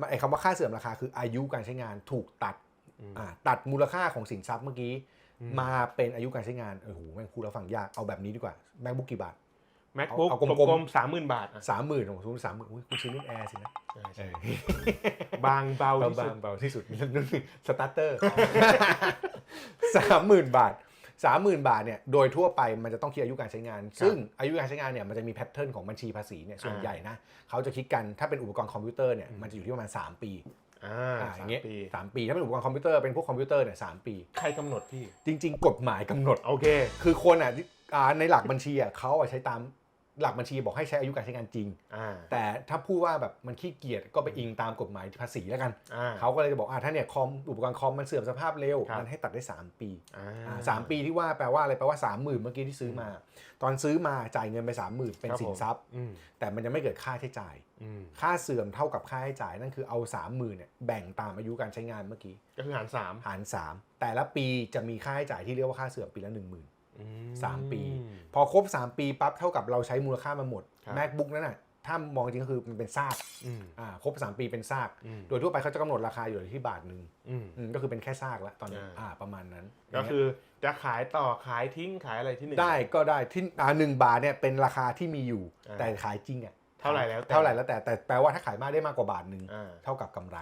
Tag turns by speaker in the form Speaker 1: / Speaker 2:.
Speaker 1: มันไอ้คำว่าค่าเสื่อมราคาคืออายุการใช้งานถูกตัดอ่าตัดมูลค่าของสินทรัพย์เมื่อกี้ มาเป็นอายุการใช้งานเออโหแม่งพูดแล้วฟังยากเอาแบบนี้ดีกว่า MacBook กี่บาท
Speaker 2: MacBook
Speaker 1: เอากลมๆ
Speaker 2: กลมๆสามหมื่นบาทอะ
Speaker 1: สามหมื่นของคุณสามหมื่นอุ้ยคุณซื้อรุ่นแอร์สินะ
Speaker 2: ใช่
Speaker 1: เอ
Speaker 2: ใช่
Speaker 1: อบา
Speaker 2: งเบา
Speaker 1: เบา
Speaker 2: ที่สุด
Speaker 1: ๆเบาที่สุดรุ่นสตาร์เตอร์สามหมื่นบาท สามหมื่นบาทเนี่ยโดยทั่วไปมันจะต้องคิดอายุการใช้งาน ซึ่งอายุการใช้งานเนี่ยมันจะมีแพทเทิร์นของบัญชีภาษีเนี่ยส่วนใหญ่นะเขาจะคิดกันถ้าเป็นอุปกรณ์คอมพิวเตอร์เนี่ยมันจะอยู่ที่ประมาณ 3 ปี
Speaker 2: อ่า
Speaker 1: อ่าอ
Speaker 2: สา
Speaker 1: ย่ามงเงี้ย
Speaker 2: ปี
Speaker 1: สามปี ถ้าเป็นอุปกรณ์คอมพิวเตอร์เป็นพวกคอมพิวเตอร์เนี่ยสามปี
Speaker 2: ใครกำหนดพี่
Speaker 1: จริง ๆ กฎหมายกำหนด
Speaker 2: โอเค
Speaker 1: คือคนอะที่อ่าในหลักบัญชีอะเขาอะใช้ตาม หลักบัญชีบอกให้ใช้อายุการใช้งานจริง
Speaker 2: อ่า
Speaker 1: แต่ถ้าพูดว่าแบบมันขี้เกียจก็ไปอิงตามกฎหมายภาษีแล้วกัน
Speaker 2: อ่า
Speaker 1: เขาก็เลยจะบอกอ่าถ้าเนี่ยคอมอุปกรณ์คอมมันเสื่อมสภาพเร็ว
Speaker 2: ครับ
Speaker 1: มันให้ตัดได้ 3 ปี
Speaker 2: อ่า
Speaker 1: อ่าสามปีที่ว่าแปลว่าอะไรแปลว่า 3 0,000 เมื่อกี้ที่ซื้อมา ตอนซื้อมาจ่ายเงินไป 3 0,000 เป็น
Speaker 2: ครับ
Speaker 1: สินทรัพย์
Speaker 2: อืม
Speaker 1: แต่มันยังไม่เกิดค่าใช้จ่าย
Speaker 2: อืม
Speaker 1: ค่าเสื่อมเท่ากับค่าใช้จ่ายนั่นคือเอา 30,000เนี่ยแบ่งตามอายุการใช้งานเมื่อกี้
Speaker 2: ก็คือหารสาม
Speaker 1: หาร 3 แต่ละปีจะมีค่าใช้จ่ายที่เรียกว่าค่าเสื่อมปีละ10,000
Speaker 2: อื
Speaker 1: สามปี พอครบ 3 ปีปั๊บเท่ากับเราใช้มูลค่ามันหมด
Speaker 2: ครับ
Speaker 1: macbook นั่นน่ะถ้ามองจริงก็คือมันเป็นซาก
Speaker 2: อืม
Speaker 1: อ่าครบ 3 ปีเป็นซาก
Speaker 2: อืม
Speaker 1: โดยทั่วไปเขาจะกำหนดราคาอยู่ที่บาทหนึ่ง
Speaker 2: อืม
Speaker 1: อืมก็คือเป็นแค่ซากละตอนนี้
Speaker 2: อ่า
Speaker 1: อ่าประมาณนั้น
Speaker 2: ก็คือจะขายต่อขายทิ้งขายอะไรที่หนึ่ง
Speaker 1: ได้ก็ได้ที่อ่าหนึ่งบาทเนี่ยเป็นราคาที่มีอยู่
Speaker 2: อ่า
Speaker 1: แต่ขายจริงอะ
Speaker 2: เท่าไหร่แล้วแต่
Speaker 1: เท่าไหร่แล้วแต่แต่แปลว่าถ้าขายมากได้มากกว่าบาทหนึ่ง
Speaker 2: อ่า
Speaker 1: เท่ากับกำไร